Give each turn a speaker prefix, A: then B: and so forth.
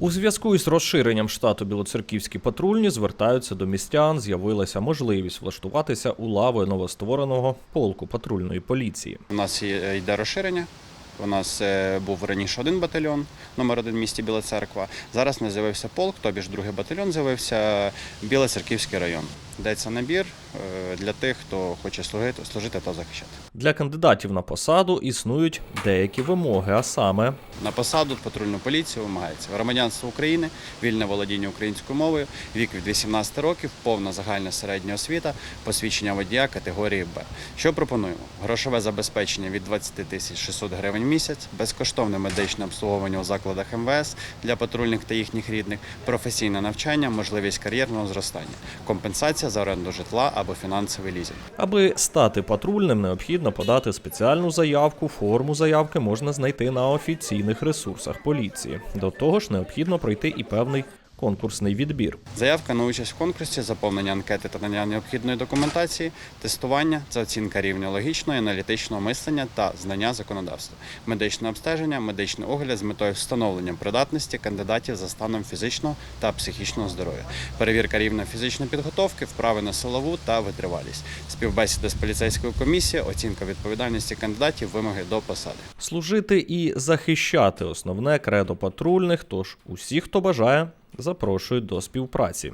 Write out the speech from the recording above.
A: У зв'язку із розширенням штату білоцерківські патрульні звертаються до містян. З'явилася можливість влаштуватися у лави новоствореного полку патрульної поліції.
B: У нас йде розширення. У нас е, був раніше один батальйон, номер один в місті Біла Церква. Зараз не з'явився полк, тобі ж другий батальйон з'явився Білоцерківський район. Йдеться набір е, для тих, хто хоче служити, служити та захищати.
A: Для кандидатів на посаду існують деякі вимоги, а саме
B: На посаду патрульну поліцію вимагається громадянство України, вільне володіння українською мовою, вік від 18 років, повна загальна середня освіта, посвідчення водія категорії Б. Що пропонуємо? Грошове забезпечення від 20 тисяч 600 гривень в місяць, безкоштовне медичне обслуговування у закладах МВС для патрульних та їхніх рідних, професійне навчання, можливість кар'єрного зростання, компенсація за оренду житла або фінансовий лізинг.
A: Аби стати патрульним, необхідно подати спеціальну заявку. Форму заявки можна знайти на офіційних ресурсах поліції. До того ж, необхідно пройти і певний конкурсний відбір.
B: Заявка на участь в конкурсі, заповнення анкети та надання необхідної документації, тестування це оцінка рівня логічного і аналітичного мислення та знання законодавства, медичне обстеження, медичний огляд з метою встановлення придатності кандидатів за станом фізичного та психічного здоров'я, перевірка рівня фізичної підготовки, вправи на силову та витривалість, співбесіда з поліцейською комісією, оцінка відповідальності кандидатів, вимоги до посади.
A: Служити і захищати основне кредо патрульних. Тож усі, хто бажає, запрошують до співпраці.